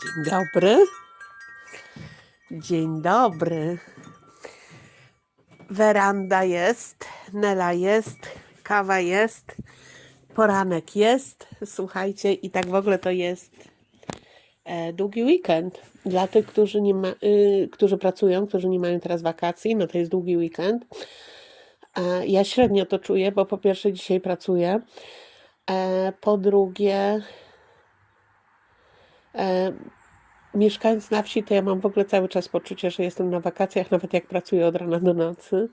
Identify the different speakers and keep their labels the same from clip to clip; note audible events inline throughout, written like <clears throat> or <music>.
Speaker 1: Dzień dobry. Dzień dobry. Weranda jest, Nela jest, kawa jest, poranek jest. Słuchajcie, i tak w ogóle to jest e, długi weekend. Dla tych, którzy, nie ma, y, którzy pracują, którzy nie mają teraz wakacji, no to jest długi weekend. E, ja średnio to czuję, bo po pierwsze dzisiaj pracuję, e, po drugie mieszkając na wsi, to ja mam w ogóle cały czas poczucie, że jestem na wakacjach, nawet jak pracuję od rana do nocy,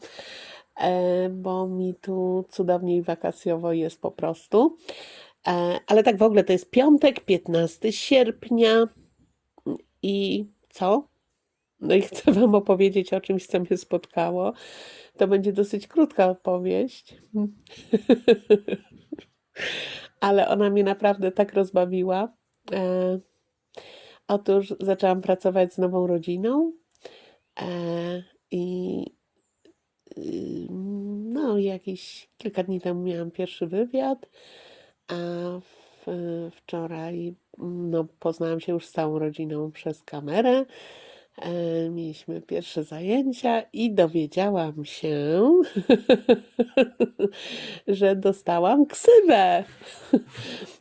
Speaker 1: e, bo mi tu cudowniej wakacjowo jest po prostu. E, ale tak w ogóle to jest piątek, 15 sierpnia i co? No i chcę Wam opowiedzieć o czymś, co mnie spotkało. To będzie dosyć krótka opowieść. <laughs> Ale ona mnie naprawdę tak rozbawiła. Otóż zaczęłam pracować z nową rodziną e, i y, no, jakieś kilka dni temu miałam pierwszy wywiad, a w, wczoraj no, poznałam się już z całą rodziną przez kamerę. E, mieliśmy pierwsze zajęcia i dowiedziałam się, <laughs> że dostałam ksywę.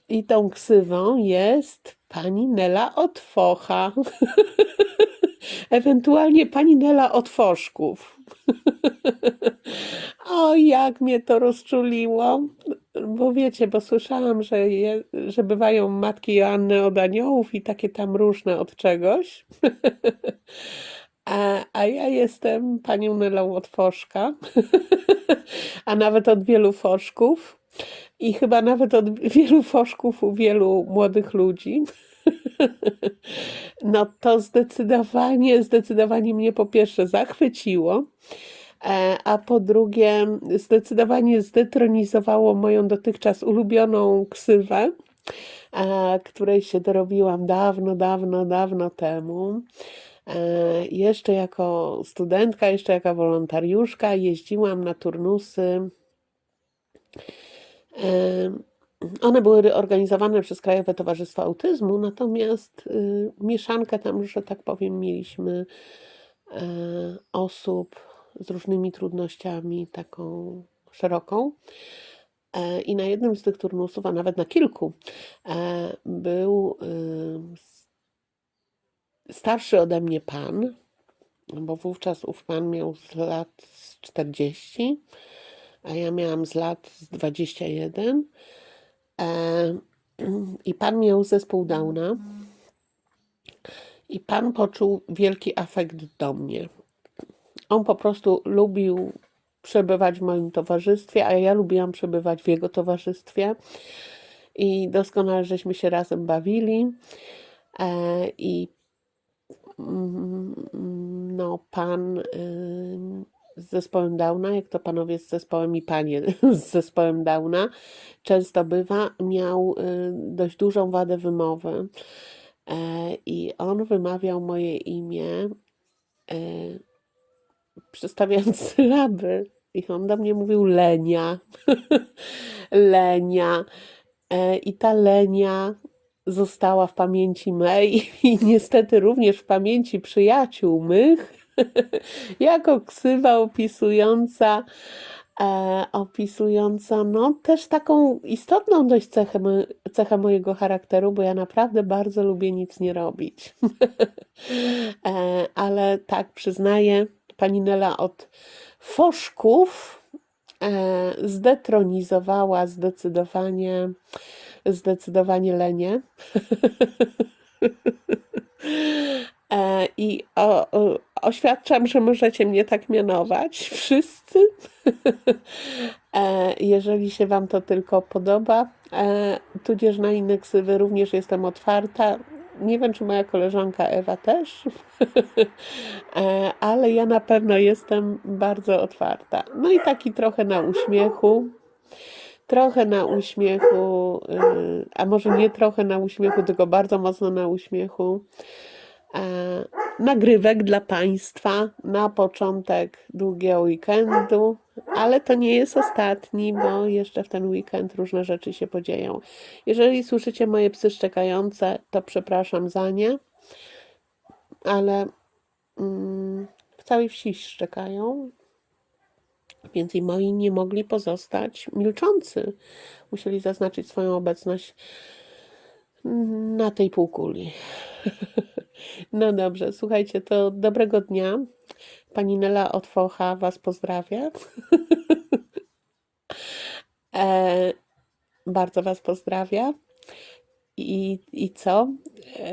Speaker 1: I tą ksywą jest pani Nela Otwocha. <laughs> Ewentualnie pani Nela Otwoszków. <laughs> o, jak mnie to rozczuliło. Bo wiecie, bo słyszałam, że, je, że bywają matki Joanny od aniołów i takie tam różne od czegoś. <laughs> A, a ja jestem panią Nelą od Foszka, a nawet od wielu foszków i chyba nawet od wielu foszków u wielu młodych ludzi. <laughs> No to zdecydowanie, zdecydowanie mnie po pierwsze zachwyciło, e, a po drugie zdecydowanie zdetronizowało moją dotychczas ulubioną ksywę, e, której się dorobiłam dawno, dawno, dawno temu. E, Jeszcze jako studentka, jeszcze jako wolontariuszka jeździłam na turnusy. One były organizowane przez Krajowe Towarzystwo Autyzmu, natomiast y, mieszankę tam, że tak powiem, mieliśmy e, osób z różnymi trudnościami, taką szeroką. E, I na jednym z tych turnusów, a nawet na kilku, e, był starszy ode mnie pan, bo wówczas ów pan miał z lat z 40, a ja miałam z lat z 21. E, <clears throat> I pan miał zespół Downa. I pan poczuł wielki afekt do mnie. On po prostu lubił przebywać w moim towarzystwie, a ja lubiłam przebywać w jego towarzystwie. I doskonale żeśmy się razem bawili. E, I mm, no, pan y, z zespołem Downa, jak to panowie z zespołem i panie <laughs> z zespołem Downa, często bywa, miał y, dość dużą wadę wymowy. E, I on wymawiał moje imię, e, przedstawiając <laughs> sylaby. I on do mnie mówił Lenia. <laughs> Lenia. E, I ta Lenia została w pamięci mej i niestety również w pamięci przyjaciół mych <laughs> jako ksywa opisująca, e, opisująca no, też taką istotną dość cechę, cechę mojego charakteru, bo ja naprawdę bardzo lubię nic nie robić. <laughs> e, ale tak, przyznaję, pani Nela od foszków e, zdetronizowała zdecydowanie, zdecydowanie lenię. <laughs> E, I o, o, oświadczam, że możecie mnie tak mianować <laughs> wszyscy. E, Jeżeli się Wam to tylko podoba, e, tudzież na inne ksywy również jestem otwarta. Nie wiem, czy moja koleżanka Ewa też, <laughs> E, ale ja na pewno jestem bardzo otwarta. No i taki trochę na uśmiechu. Trochę na uśmiechu, y, a może nie trochę na uśmiechu, tylko bardzo mocno na uśmiechu. E, nagrywek dla Państwa na początek długiego weekendu, ale to nie jest ostatni, bo jeszcze w ten weekend różne rzeczy się podzieją. Jeżeli słyszycie moje psy szczekające, to przepraszam za nie. ale mm, w całej wsi szczekają, więc i moi nie mogli pozostać milczący. Musieli zaznaczyć swoją obecność na tej półkuli. <laughs> No dobrze, słuchajcie, to dobrego dnia. Pani Nela od VH Was pozdrawia. <laughs> E, bardzo Was pozdrawia. I, i co? E,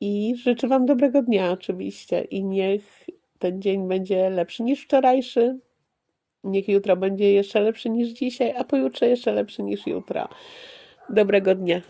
Speaker 1: I życzę Wam dobrego dnia, oczywiście. I niech ten dzień będzie lepszy niż wczorajszy. Niech jutro będzie jeszcze lepszy niż dzisiaj, a pojutrze jeszcze lepszy niż jutro. Dobrego dnia.